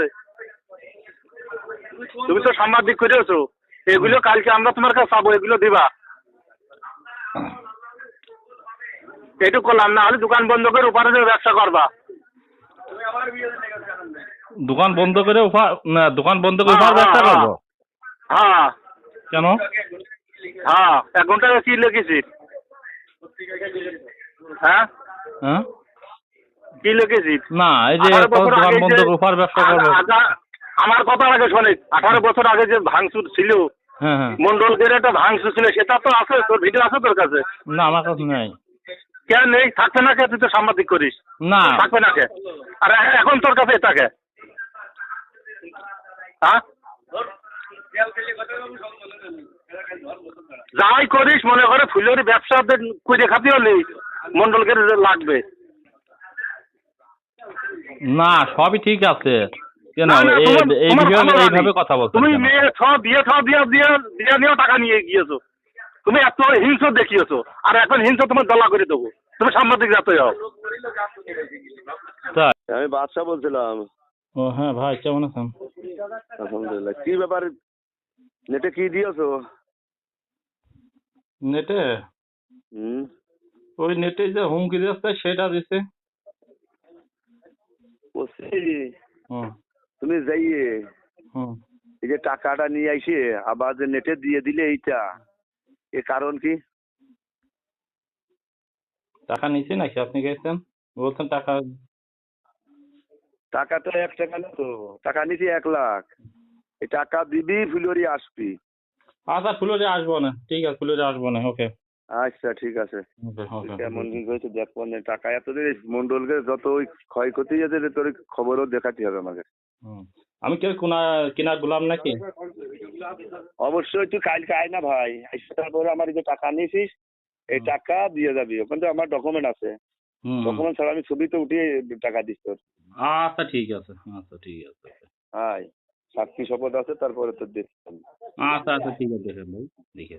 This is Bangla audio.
আছে। তুমি তো সাংবাদিক করেছ এগুলো কালকে আমরা তোমার কাছে পাবো এগুলো দিবা। এইটুকু করলাম না হলে দোকান বন্ধ করে ওপারে ব্যবসা করবা। দোকান বন্ধ করে না দোকান বন্ধ করে উপহার হ্যাঁ, ব্যবসা হ্যাঁ, করব? হ্যাঁ। কেন? হ্যাঁ এক ঘণ্টা কি লিখেছিস হ্যাঁ? হ্যাঁ? কি লিখেছিস? না এই যে দোকান বন্ধ যে- ব্যবসা করব। আমার কথা আগে শোনে আঠারো বছর আগে যে ভাঙচুর ছিল হ্যাঁ হ্যাঁ। মন্ডলদের একটা ভাঙচুর ছিল সেটা তো আছে তোর ভিডিও আছে তোর কাছে? না আমার কাছে নাই। কেন নেই? থাকবে না কে? তুই তো সাংবাদিক করিস। না। থাকবে না কে? আর এখন তোর কাছে এটা কে? হ্যাঁ? যাই করিস মনে করে ফুলের ব্যবসা করে খাতে হলে মন্ডলকে লাগবে। না সবই ঠিক আছে। কেন এইভাবে কথা বলছো তুমি মেয়ে ছ বিয়ে ছ দিয়ে দিয়ে দিয়ে নিয়েও টাকা নিয়ে গিয়েছো। তুমি এত হিংস দেখিয়েছো। আর এখন হিংস তোমার দলা করে দেবো। তুমি সাংবাদিক যাতে হও। তাই? আমি বাদশাহ বলছিলাম। ও হ্যাঁ ভাই কেমন আছেন? আলহামদুলিল্লাহ। কি ব্যাপার? নেটে কি দিয়েছ? নেটে? হুম। ওই নেটে যে হুমকি দিচ্ছে সেটা দিছে। বলছি তুমি যাইয়ে এই যে টাকাটা নিয়ে আইসে আবার যে নেটে দিয়ে দিলে এইটা এ কারণ কি? টাকা নিছে নাকি আপনি গেছেন? বলছেন টাকা টাকা তো এক টাকা না তো টাকা নিছি এক লাখ। এই টাকা দিবি ফুলরি আসবি। আচ্ছা ফুলরে আসব না। ঠিক আছে ফুলরে আসব না ওকে। আচ্ছা ঠিক আছে। কেমন কি হয়েছে দেখব না টাকা এতদিন মন্ডলকে যত ওই ক্ষয়ক্ষতি হয়েছে তোর খবরও দেখাতে হবে আমাকে। আমি কি কোনা কিনা গোলাম নাকি? অবশ্যই তুই কালকে আয় না ভাই। তারপরে আমার যে টাকা নিয়েছিস এই টাকা দিয়ে যাবি। ওখানে আমার ডকুমেন্ট আছে। ডকুমেন্ট ছাড়া আমি ছবি তো উঠিয়ে টাকা দিস তোর। আচ্ছা ঠিক আছে আচ্ছা ঠিক আছে। হাই সাক্ষী শপথ আছে তারপরে তোর দিচ্ছি আচ্ছা আচ্ছা ঠিক আছে ভাই। দেখে।